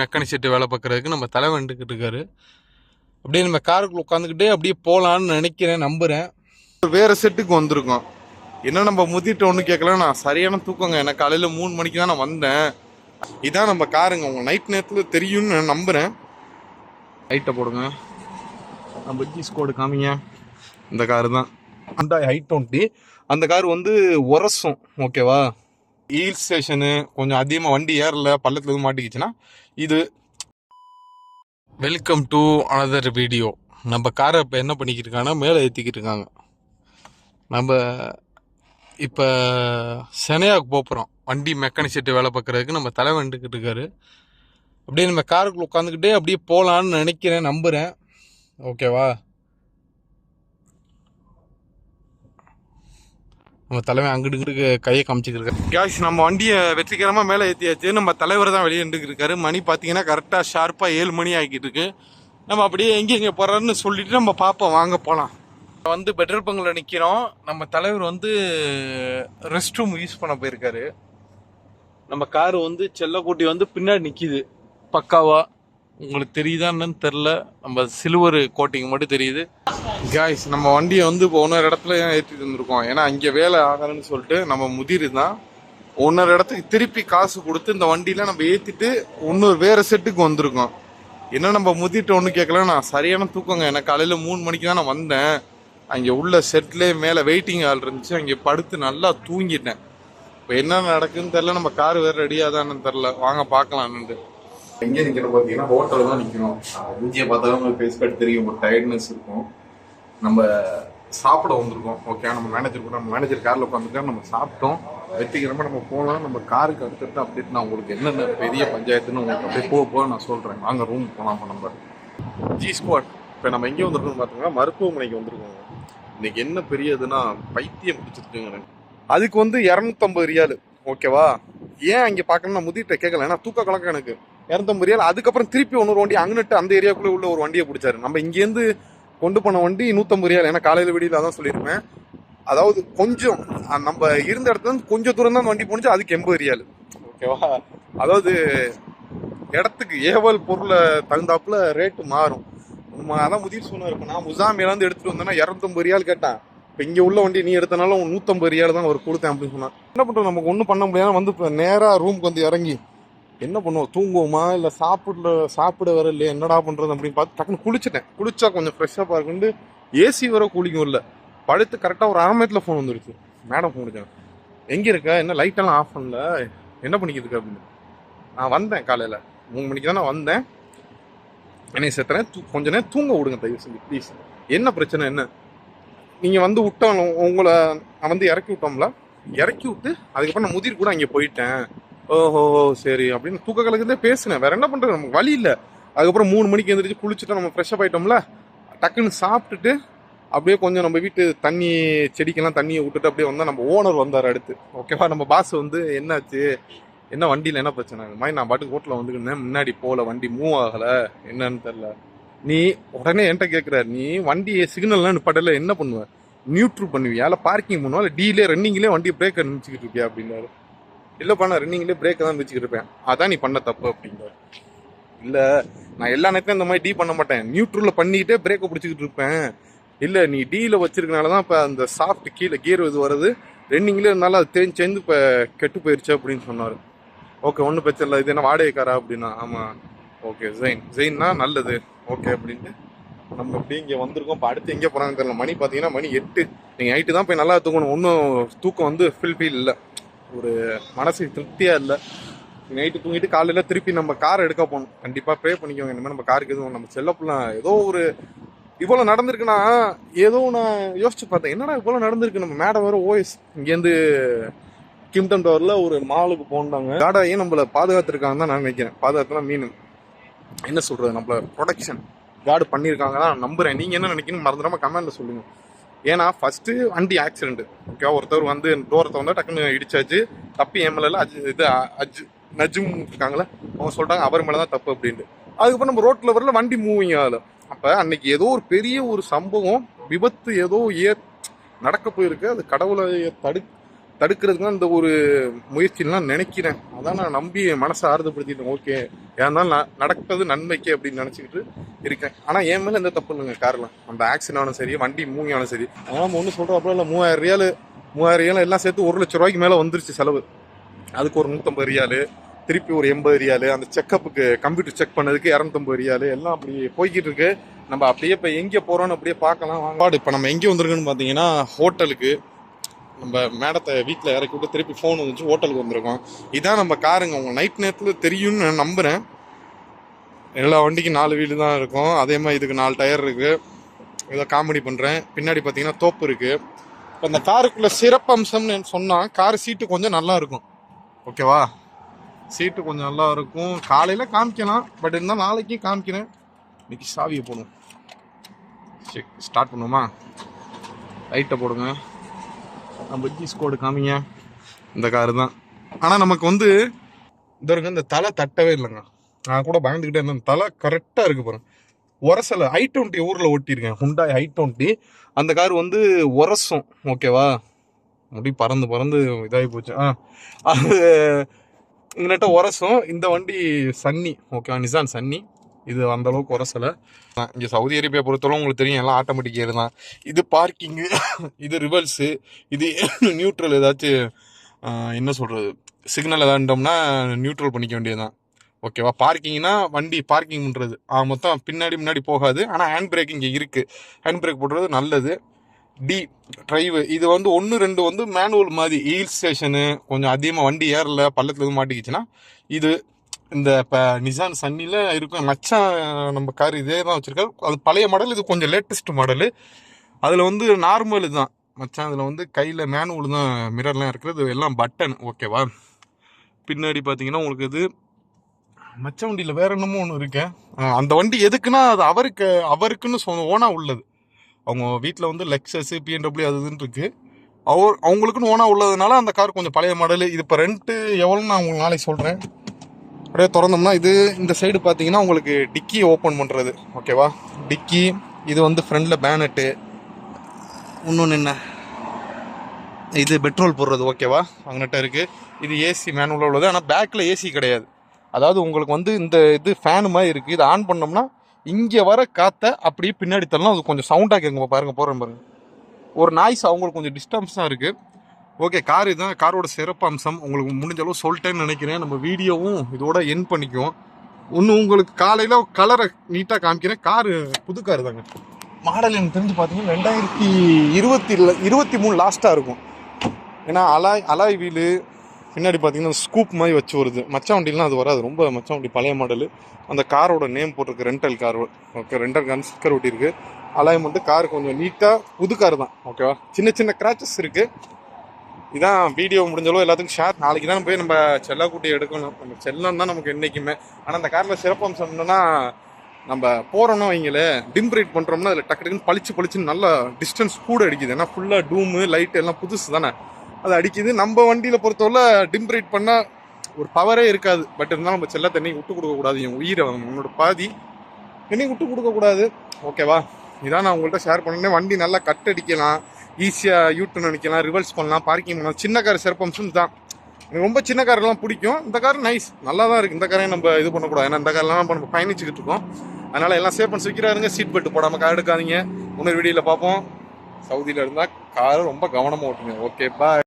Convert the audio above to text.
Mechanic set வேலை பார்க்குறதுக்கு நம்ம தலைவன்ட்டுக்கிட்டு இருக்காரு. அப்படியே நம்ம காருக்குள்ள உட்காந்துக்கிட்டே அப்படியே போகலான்னு நினைக்கிறேன் நம்புகிறேன் வேறு செட்டுக்கு வந்திருக்கோம். என்ன நம்ம முதிட்டு ஒன்று கேட்கல நான் சரியான தூக்கங்க. எனக்கு காலையில் மூணு மணிக்கு தான் நான் வந்தேன். இதான் நம்ம காருங்க. உங்கள் நைட் நேரத்தில் தெரியும்னு நான் நம்புகிறேன் லைட்டை போடுங்க. நம்ம ஜீஸ் கோடு காமிங்க. இந்த காரு தான் அந்த ஐ டுவெண்ட்டி அந்த கார் வந்து உரசும். ஓகேவா ஹில் ஸ்டேஷனு கொஞ்சம் அதிகமாக வண்டி ஏறல பள்ளத்தில் எதுவும் மாட்டிக்கிச்சுன்னா இது வெல்கம் டு அனதர் வீடியோ நம்ம காரை இப்போ என்ன பண்ணிக்கிட்டு இருக்காங்கன்னா மேலே ஏற்றிக்கிட்டு இருக்காங்க நம்ம இப்போ சென்னையாவுக்கு போகிறோம் வண்டி மெக்கானிசிட்டு வேலை பார்க்குறதுக்கு நம்ம தலைவன்ட்டுக்கிட்டு இருக்காரு. அப்படியே நம்ம காருக்குள்ளே உட்காந்துக்கிட்டே அப்படியே போகலான்னு நினைக்கிறேன் நம்புகிறேன் ஓகேவா நம்ம தலைவன் அங்கிட்டு கையை காமிச்சிட்டு இருக்காரு. கேஷ் நம்ம வண்டியை வெற்றிகரமாக மேலே ஏற்றியாச்சு நம்ம தலைவர் தான் வெளியே நின்றுட்டு இருக்காரு. மணி பார்த்தீங்கன்னா கரெக்டாக ஷார்ப்பாக ஏழு மணி ஆகிட்டு இருக்கு. நம்ம அப்படியே எங்கே எங்கே போகிறாருன்னு சொல்லிட்டு நம்ம பார்ப்போம். வாங்க போகலாம் வந்து பெட்ரோல் பங்கில் நிற்கிறோம் நம்ம தலைவர் வந்து ரெஸ்ட் ரூம் யூஸ் பண்ண போயிருக்காரு. நம்ம கார் வந்து செல்லக்குட்டி வந்து பின்னாடி நிற்கிது பக்காவாக உங்களுக்கு தெரியுதா என்னன்னு தெரில நம்ம சில்வர் கோட்டிங் மட்டும் தெரியுது. காய்ஸ் நம்ம வண்டியை வந்து இப்போ ஒன்னொரு இடத்துல ஏன் ஏற்றிட்டு இருந்திருக்கோம் ஏன்னா இங்கே வேலை ஆகலைன்னு சொல்லிட்டு நம்ம முதிர் தான். ஒன்றரை இடத்துக்கு திருப்பி காசு கொடுத்து இந்த வண்டியில் நம்ம ஏற்றிட்டு இன்னொரு வேறு செட்டுக்கு வந்திருக்கோம். என்ன நம்ம முதிட்டு ஒன்றும் கேட்கல? நான் சரியான தூக்கங்க. எனக்கு காலையில் மூணு மணிக்கு தான் நான் வந்தேன். அங்கே உள்ள செட்லேயே மேலே வெயிட்டிங் ஹால் இருந்துச்சு. அங்கே படுத்து நல்லா தூங்கிட்டேன். இப்போ என்ன நடக்குதுன்னு தெரில நம்ம கார் வேறு ரெடியாக தானு தெரில வாங்க பார்க்கலான்னுட்டு எங்கே நிற்கிறோம் பார்த்தீங்கன்னா ஹோட்டலில் தான் நிற்கிறோம் இந்தியை பார்த்தாலும் உங்களுக்கு ஃபேஸ் கட் தெரியும். ஒரு டயர்ட்னஸ் இருக்கும். நம்ம சாப்பிட வந்திருக்கோம். ஓகே நம்ம மேனேஜர் கூட நம்ம மேனேஜர் காரில் உட்காந்துருக்கோம் நம்ம சாப்பிட்டோம். வெற்றிகரமாக நம்ம போகலாம். நம்ம காருக்கு அடுத்தடுத்து அப்டேட் நான் உங்களுக்கு என்னென்ன பெரிய பஞ்சாயத்துன்னு உங்களுக்கு அப்படியே போக போக நான் சொல்கிறேன் வாங்க ரூம் போகலாம் நம்ம ஜி ஸ்குவாட் இப்போ நம்ம எங்கே வந்திருக்கோம் பார்த்தோம்னா மருத்துவமனைக்கு வந்திருக்கோங்க இன்னைக்கு என்ன பெரியதுன்னா பைத்தியம் பிடிச்சிருக்குங்க அதுக்கு வந்து இரநூத்தம்பது ரியாலு. ஓகேவா ஏன் அங்கே பார்க்கணும்னா முதிட்ட கேட்கல ஏன்னா தூக்க கலக்கம் எனக்கு. இரநூத்தம்பது ரியால் அதுக்கப்புறம் திருப்பி இன்னொரு வண்டி அங்கிட்டு அந்த ஏரியாக்குள்ளே உள்ள ஒரு வண்டியை பிடிச்சாரு. நம்ம இங்கேருந்து கொண்டு போன வண்டி நூற்றம்பது ரியால் ஏன்னா காலையில் வெளியில் அதான் சொல்லியிருப்பேன். அதாவது கொஞ்சம் நம்ம இருந்த இடத்துல இருந்து கொஞ்சம் தூரம் தான் வண்டி போணுச்சு அதுக்கு எண்பது ரியால் ஓகேவா? அதாவது இடத்துக்கு ஏவல் பொருளை தகுந்தாப்புல ரேட்டு மாறும். அதான் முதிர் சொன்னார் இப்போ நான் முசாமியிலேருந்து எடுத்துட்டு வந்தேன்னா இரநூத்தம்பது ரியால் கேட்டேன். இப்போ இங்கே உள்ள வண்டி நீ எடுத்தனால உன் நூற்றம்பது ரியால் தான் அவர் கொடுத்தேன் அப்படின்னு சொன்னான். என்ன பண்ணுறோம் நமக்கு ஒன்றும் பண்ண முடியாது வந்து நேராக ரூமுக்கு வந்து இறங்கி என்ன பண்ணுவோம்? தூங்குவோமா? இல்லை சாப்பிட்ல சாப்பிட வர இல்லையா? என்னடா பண்ணுறது அப்படின்னு பார்த்து டக்குன்னு குளிச்சுட்டேன். குளிச்சா கொஞ்சம் ஃப்ரெஷ்ஷாக இருக்குன்னு ஏசி வர கூலிங்கும் இல்லை. படுத்து கரெக்டாக ஒரு அரை மணி நேரத்தில் ஃபோன் வந்துருச்சு. மேடம் ஃபோன் முடிச்சேன் எங்கே இருக்க? என்ன லைட்டெல்லாம் ஆஃப் பண்ணல? என்ன பண்ணிக்கிட்டு அப்படின்னு. நான் வந்தேன் காலையில். மூணு மணிக்கு தான் நான் வந்தேன். என்னை செத்துறேன் தூ கொஞ்ச நேரம் தூங்க விடுங்க தயவு செஞ்சு ப்ளீஸ் என்ன பிரச்சனை என்ன? நீங்கள் வந்து விட்டோம் உங்களை நான் வந்து இறக்கி விட்டோம்ல? இறக்கி விட்டு அதுக்கப்புறம் நான் முதிர் கூட அங்கே போயிட்டேன். ஓஹோ சரி. அப்படின்னு தூக்க கலக்குதே பேசினேன். வேற என்ன பண்ணுறது நமக்கு வழி இல்லை. அதுக்கப்புறம் மூணு மணிக்கு எழுந்திரிச்சு குளிச்சுட்டு நம்ம ஃப்ரெஷ்ஷப் ஆயிட்டோம்ல டக்குன்னு சாப்பிட்டுட்டு அப்படியே கொஞ்சம் நம்ம வீட்டு தண்ணி செடிக்கெல்லாம் தண்ணியை விட்டுட்டு அப்படியே வந்தால் நம்ம ஓனர் வந்தார் அடுத்து. ஓகேவா நம்ம பாஸ் வந்து என்னாச்சு? என்ன வண்டியில் என்ன பிரச்சனை? மாதிரி நான் பாட்டுக்கு ஹோட்டலில் வந்துக்கிட்டேன் முன்னாடி போகல வண்டி மூவ் ஆகலை. என்னன்னு தெரில நீ உடனே என்கிட்ட கேட்குற நீ வண்டி சிக்னல்லாம் நிப்பாட்டல என்ன பண்ணுவேன் நியூட்ரு பண்ணுவியா? இல்லை பார்க்கிங் பண்ணுவா? இல்லை டீலே ரன்னிங்லேயே வண்டி பிரேக் நினச்சிக்கிட்டு இருக்கியா? அப்படின்னாரு. இல்லைப்பா நான் ரன்னிங்லேயே பிரேக்கை தான் வச்சுக்கிட்டு இருப்பேன். அதான் நீ பண்ண தப்பு அப்படிங்கிற இல்லை நான் எல்லா நேரத்தையும் இந்த மாதிரி டீ பண்ண மாட்டேன். நியூட்ரலில் பண்ணிக்கிட்டே பிரேக்கை பிடிச்சிக்கிட்டு இருப்பேன். இல்லை நீ டீல வச்சிருக்கனால தான் இப்போ அந்த சாஃப்ட் கீழே கீர் இது வருது. ரன்னிங்லேயே இருந்தாலும் அது தேஞ்சு சேர்ந்து இப்போ கெட்டு போயிருச்சு அப்படின்னு சொன்னார். ஓகே ஒன்றும் பிரச்சனை இல்லை. இது என்ன வாடகைக்காரா அப்படின்னா ஆமாம் ஓகே ஜெயின் ஜெயின்னா நல்லது. ஓகே அப்படின்ட்டு நம்ம அப்படியே இங்கே வந்திருக்கோம். இப்போ அடுத்து எங்கே போகிறாங்கன்னு தெரியல. மணி பார்த்தீங்கன்னா மணி எட்டு. நீங்கள் நைட்டு தான் போய் நல்லா தூங்கணும். ஒன்றும் தூக்கம் வந்து ஃபில் ஃபீல் இல்லை. ஒரு மனசு திருப்தியாக இல்லை. நைட்டு தூங்கிட்டு காலையில் திருப்பி நம்ம கார் எடுக்க போகணும். கண்டிப்பாக ப்ரே பண்ணிக்கோங்க. இனிமேல் நம்ம காருக்கு எதுவும் நம்ம செல்லப்புலாம் ஏதோ ஒரு இவ்வளோ நடந்திருக்குன்னா ஏதோ நான் யோசிச்சு பார்த்தேன். என்னடா இவ்வளோ நடந்திருக்கு? நம்ம மேடம் வேறு ஓஎஸ் இங்கேருந்து கிம்டன் டவரில் ஒரு மாலுக்கு போனாங்க. காடாயே நம்மளை பாதுகாத்துருக்காங்க தான் நான் நினைக்கிறேன். பாதுகாத்துலாம் மீன் என்ன சொல்கிறது நம்மள ப்ரொடக்ஷன் காடு பண்ணியிருக்காங்க தான் நம்புகிறேன் நீங்கள் என்ன நினைக்கணும் மறந்துடாம கமெண்ட்டில் சொல்லுங்கள் ஏன்னா ஃபஸ்ட்டு வண்டி ஆக்சிடென்ட் ஓகே ஒருத்தர் வந்து டோரத்தை வந்து டக்குன்னு இடிச்சாச்சு. தப்பி எம்எல்ஏல அஜ் இது அஜ் நஜும் இருக்காங்களே அவங்க சொல்கிறாங்க அவர் மேலே தான் தப்பு அப்படின்ட்டு. அதுக்கப்புறம் நம்ம ரோட்டில் வரல வண்டி மூவிங் ஆகல. அப்போ அன்னைக்கு ஏதோ ஒரு பெரிய ஒரு சம்பவம் விபத்து ஏதோ ஏ நடக்க போயிருக்கு. அது கடவுளை தடு தடுக்கிறதுக்கு தான் இந்த ஒரு முயற்சிலாம் நினைக்கிறேன். அதான் நான் நம்பி என் மனசை ஆறுதப்படுத்திட்டேன். ஓகே ஏன்னா நடக்கிறது நன்மைக்கு அப்படின்னு நினச்சிக்கிட்டு இருக்கேன். ஆனால் என் மேலே எந்த தப்பு இல்லைங்க காரில் அந்த ஆக்சிடென்ட் ஆனாலும் சரி வண்டி மூவி ஆனும் சரி. அதனால் ஒன்றும் சொல்கிறோம் இல்லை மூவாயிரம் ரியால் மூவாயிரம் ரியால் எல்லாம் சேர்த்து ஒரு லட்ச ரூபாய்க்கு மேலே வந்துருச்சு செலவு. அதுக்கு ஒரு நூற்றம்பது ரியாலு திருப்பி ஒரு எண்பது ரியாலு அந்த செக்கப்புக்கு கம்ப்யூட்டர் செக் பண்ணதுக்கு இரநூத்தம்பது ரியாலு எல்லாம் அப்படி போய்கிட்டு இருக்கு. நம்ம அப்படியே இப்போ எங்கே போகிறோன்னு அப்படியே பார்க்கலாம் வாங்க. இப்போ நம்ம எங்கே வந்திருக்குன்னு பார்த்தீங்கன்னா ஹோட்டலுக்கு நம்ம மேடத்தை வீட்டில் இறக்கி விட்டு திருப்பி ஃபோன் வந்துச்சு ஹோட்டலுக்கு வந்திருக்கோம். இதான் நம்ம காருங்க. உங்கள் நைட் நேரத்தில் தெரியும்னு நான் நம்புகிறேன் எல்லா வண்டிக்கும் நாலு வீடு தான் இருக்கும். அதே மாதிரி இதுக்கு நாலு டயர் இருக்குது ஏதோ காமெடி பண்ணுறேன் பின்னாடி பார்த்தீங்கன்னா தோப்பு இருக்குது இப்போ அந்த காருக்குள்ளே சிறப்பம்சம்னு சொன்னால் கார் சீட்டு கொஞ்சம் நல்லா இருக்கும். ஓகேவா சீட்டு கொஞ்சம் நல்லா இருக்கும். காலையில் காமிக்கலாம். பட் இருந்தால் நாளைக்கு காமிக்கிறேன். இன்னைக்கு சாவியை போகணும் சரி ஸ்டார்ட் பண்ணுவோமா? லைட்டை போடுங்க. நம்ம ஜீஸ் கோடு காமிங்க. இந்த காரு தான். ஆனால் நமக்கு வந்து இந்த இந்த தலை தட்டவே இல்லைங்க. நான் கூட பயந்துக்கிட்டே இருந்தேன். தலை கரெக்டாக இருக்கு பாருங்க. உரசல ஐ டுவெண்ட்டி ஊரில் ஓட்டியிருக்கேன் ஹுண்டாய் ஐ டுவெண்ட்டி. அந்த கார் வந்து உரசும் ஓகேவா அப்படி பறந்து பறந்து இதாகி போச்சு. ஆ. அது இங்கிட்ட உரசும் இந்த வண்டி சன்னி ஓகேவா நிசான் சன்னி. இது அந்த அளவுக்கு உரசலை இங்கே சவுதி அரேபியா பொறுத்தவரை உங்களுக்கு தெரியும் எல்லாம் ஆட்டோமேட்டிக் ஏறு தான். இது பார்க்கிங்கு இது ரிவர்ஸு இது நியூட்ரல் ஏதாச்சும் என்ன சொல்கிறது சிக்னல் ஏதாண்டோம்னா நியூட்ரல் பண்ணிக்க வேண்டியது தான் ஓகேவா? பார்க்கிங்னா வண்டி பார்க்கிங் பண்ணுறது மொத்தம் பின்னாடி முன்னாடி போகாது. ஆனால் ஹேண்ட் பிரேக் இங்கே இருக்குது ஹேண்ட் பிரேக் போடுறது நல்லது. டி ட்ரைவு இது வந்து ஒன்று ரெண்டு வந்து மேனுவல் மாதிரி ஹில் ஸ்டேஷனு கொஞ்சம் அதிகமாக வண்டி ஏறல பள்ளத்தில் எதுவும் மாட்டிக்கிச்சுன்னா இது இந்த இப்போ நிசான் சன்னியில் இருக்கும் மச்சான் நம்ம கார் இதே தான் வச்சுருக்காரு. அது பழைய மாடல் இது கொஞ்சம் லேட்டஸ்ட் மாடலு அதில் வந்து நார்மல் தான். மச்சான் அதில் வந்து கையில் மேனுவல் தான் மிரர்லாம் இருக்கிறது. எல்லாம் பட்டன் ஓகேவா? பின்னாடி பார்த்தீங்கன்னா உங்களுக்கு இது மச்ச வண்டியில் வேற என்னமோ ஒன்று இருக்கேன் அந்த வண்டி எதுக்குன்னா அது அவருக்கு அவருக்குன்னு சொ ஓனாக உள்ளது. அவங்க வீட்டில் வந்து லெக்ஸஸ் பிஎன்டபிள்யூ அது இதுன்னு இருக்குது அவர் அவங்களுக்குன்னு ஓனாக உள்ளதுனால அந்த கார் கொஞ்சம் பழைய மாடல் இது இப்போ ரெண்ட்டு எவ்வளோன்னு நான் உங்களுக்கு நாளைக்கு சொல்கிறேன் அப்படியே திறந்தோம்னா இது இந்த சைடு பார்த்தீங்கன்னா உங்களுக்கு டிக்கி ஓப்பன் பண்ணுறது ஓகேவா டிக்கி இது வந்து ஃப்ரண்டில் பேனட்டு இன்னொன்று என்ன? இது பெட்ரோல் போடுறது. ஓகேவா அங்கிட்ட இருக்குது இது ஏசி மேனுவலில் உள்ளது. ஆனால் பேக்கில் ஏசி கிடையாது. அதாவது உங்களுக்கு வந்து இந்த இது ஃபேனு மாதிரி இருக்குது இதை ஆன் பண்ணோம்னா இங்கே வர காற்றை அப்படியே பின்னாடி தள்ளலாம் அது கொஞ்சம் சவுண்டாக கேட்குங்க பாருங்க போகிறேன் பாருங்கள் ஒரு நாய்ஸ் அவங்களுக்கு கொஞ்சம் டிஸ்டர்பன்ஸாக இருக்குது ஓகே கார் இதுதான் காரோட சிறப்பு அம்சம். உங்களுக்கு முடிஞ்ச அளவு சொல்லிட்டேன்னு நினைக்கிறேன். நம்ம வீடியோவும் இதோட என் பண்ணிக்குவோம். ஒன்று உங்களுக்கு காலையில் கலரை நீட்டாக காமிக்கிறேன். காரு புது கார் தாங்க. மாடல் எனக்கு தெரிஞ்சு பார்த்தீங்கன்னா ரெண்டாயிரத்தி இருபத்தி இருபத்தி மூணு லாஸ்ட்டாக இருக்கும். ஏன்னா அலாய் அலாய் வீலு பின்னாடி பார்த்தீங்கன்னா ஸ்கூப் மாதிரி வச்சு வருது. மச்சா வண்டிலாம் அது வராது. ரொம்ப மச்சா வண்டி பழைய மாடலு அந்த காரோட நேம் போட்டிருக்கு. Rental car okay rental car sticker ஒட்டியிருக்கு. அலாய்மெண்ட்டு car கொஞ்சம் நீட்டாக புது கார் தான். ஓகேவா சின்ன சின்ன கிராச்சஸ் இருக்குது இதான் வீடியோ முடிஞ்சளவு எல்லாத்துக்கும் ஷேர் நாளைக்கு தான் போய் நம்ம செல்லக்குட்டி எடுக்கணும். நம்ம செல்லம் தான் நமக்கு என்றைக்குமே ஆனால் அந்த காரில் சிறப்பம்சம் என்னன்னா நம்ம போகிறோம்னா வைங்களே டிம் ரைட் பண்ணுறோம்னா அதில் டக்கு டக்குன்னு பளிச்சு பளிச்சுன்னு நல்லா டிஸ்டன்ஸ் கூட அடிக்குது. ஏன்னா ஃபுல்லாக டூமு லைட் எல்லாம் புதுசு தானே அது அடிக்குது. நம்ம வண்டியில் பொறுத்தவரை டிம் ரைட் பண்ணால் ஒரு பவரே இருக்காது. பட் இருந்தாலும் நம்ம செல்ல தண்ணி விட்டு கொடுக்கக்கூடாது என் உயிரை உன்னோட பாதி என்னையும் விட்டு கொடுக்கக்கூடாது ஓகேவா இதான் நான் உங்கள்கிட்ட ஷேர் பண்ணேன். வண்டி நல்லா கட் அடிக்கலாம். ஈஸியாக யூட்டன் அடிக்கலாம் ரிவர்ஸ் பண்ணலாம் பார்க்கிங் பண்ணலாம். சின்ன கார் சிறப்பம்சம் தான். எனக்கு ரொம்ப சின்ன கார்லாம் பிடிக்கும். இந்த கார் நைஸ் நல்லா தான் இருக்குது இந்த காரையும் நம்ம இது பண்ணக்கூடாது? ஏன்னா இந்த கார்லாம் நம்ம நம்ம பயணிச்சுக்கிட்டு இருக்கோம். அதனால் எல்லாம் சேஃப் பண்ணி சிக்கிறாருங்க சீட் பெல்ட் போடாமல் கார் எடுக்காதீங்க. இன்னொரு வீடியோவில் பார்ப்போம். சவுதியில் இருந்தால் கார் ரொம்ப கவனமாக ஓட்டுங்க. Okay bye